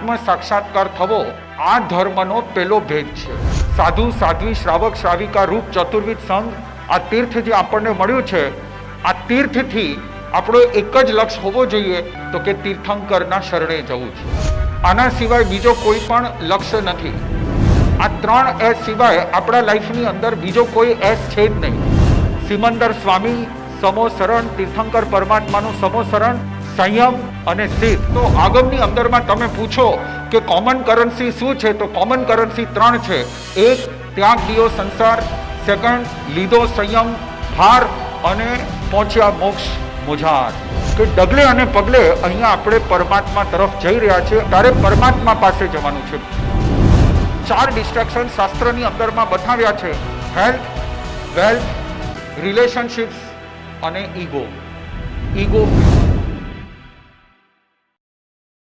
આત્મ સાક્ષાત્કાર થવો આ ધર્મનો પેલો ભેદ છે. સાધુ, સાધ્વી, શ્રાવક, શ્રાવિકા રૂપ ચતુર્વિધ સંઘ આ તીર્થ જે આપણને મળ્યું છે. આ તીર્થથી આપણો એક જ લક્ષ્ય હોવો જોઈએ તો કે તીર્થંકરના શરણે જવું છે. આના સિવાય બીજો કોઈ પણ લક્ષ્ય નથી. આ ત્રણ એસ સિવાય આપણા લાઈફની અંદર બીજો કોઈ એસ છે જ નહીં. સિમંદર સ્વામી, સમો શરણ, તીર્થંકર પરમાત્માનું સમો શરણ સંયમ અને સ્થિર તો આગમની અંદરમાં તમે પૂછો કે કોમન કરન્સી શું છે? તો કોમન કરન્સી ત્રણ છે. એક ત્યાગ દિયો સંસાર. સેકન્ડ લીધો સંયમ હાર અને પહોંચ્યા મોક્ષ, મુજાર. કે ડગલે અને પગલે અહીંયા આપણે પરમાત્મા તરફ જઈ રહ્યા છીએ. ત્યારે પરમાત્મા પાસે જવાનું છે. ચાર ડિસ્ટ્રેક્શન શાસ્ત્રની અંદરમાં બતાવ્યા છે. હેલ્થ વેલ્થ રિલેશનશિપ્સ અને ઈગો ઈગો